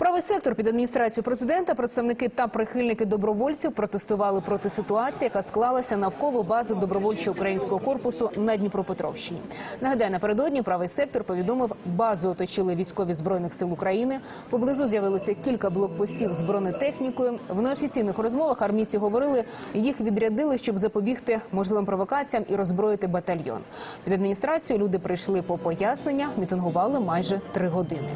Правий сектор під адміністрацією президента, представники та прихильники добровольців протестували проти ситуації, яка склалася навколо бази добровольчого українського корпусу на Дніпропетровщині. Нагадаю, напередодні правий сектор повідомив, базу оточили військові збройних сил України. Поблизу з'явилося кілька блокпостів з бронетехнікою. В неофіційних розмовах армійці говорили, їх відрядили, щоб запобігти можливим провокаціям і роззброїти батальйон. Під адміністрацією люди прийшли по пояснення, мітингували майже три години.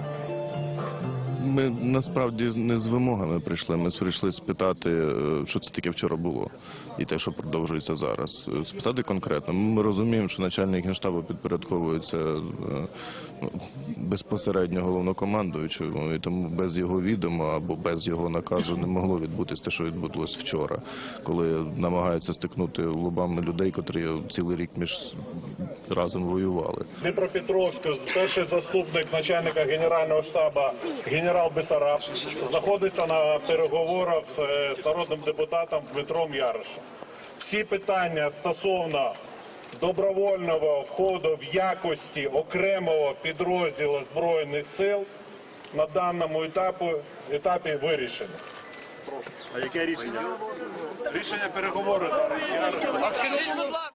Ми насправді не з вимогами прийшли. Ми прийшли спитати, е, що це таке вчора було, і те, що продовжується зараз. Е, Спитати конкретно. Ми розуміємо, що начальник генштабу підпорядковується е, ну, безпосередньо головнокомандуючому, і тому без його відома або без його наказу не могло відбутися те, що відбулось вчора, коли намагаються стикнути лобами людей, котрі цілий рік між разом воювали. Дніпропетровську перший заступник начальника генерального штабу генерал Бесараб знаходиться на переговорах з е, народним депутатом Дмитром Ярошем. Всі питання стосовно добровольного входу в якості окремого підрозділу збройних сил на даному етапі, етапі вирішені. А яке рішення? Рішення переговору зараз. Ярош.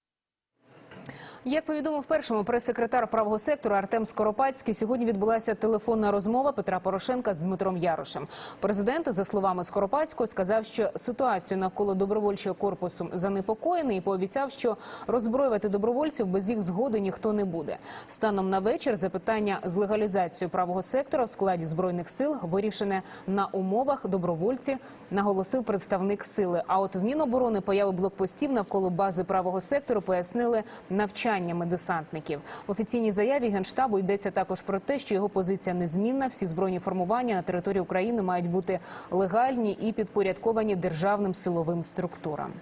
Як повідомив першому прес-секретар правого сектору Артем Скоропадський, сьогодні відбулася телефонна розмова Петра Порошенка з Дмитром Ярошем. Президент, за словами Скоропадського, сказав, що ситуацію навколо добровольчого корпусу занепокоєний і пообіцяв, що роззброювати добровольців без їх згоди ніхто не буде. Станом на вечір запитання з легалізацією правого сектора в складі збройних сил вирішене на умовах добровольці, наголосив представник сили. А от в Міноборони появу блокпостів навколо бази правого сектору пояснили навчаннями десантників. В офіційній заяві генштабу йдеться також про те, що його позиція незмінна. Всі збройні формування на території України мають бути легальні і підпорядковані державним силовим структурам.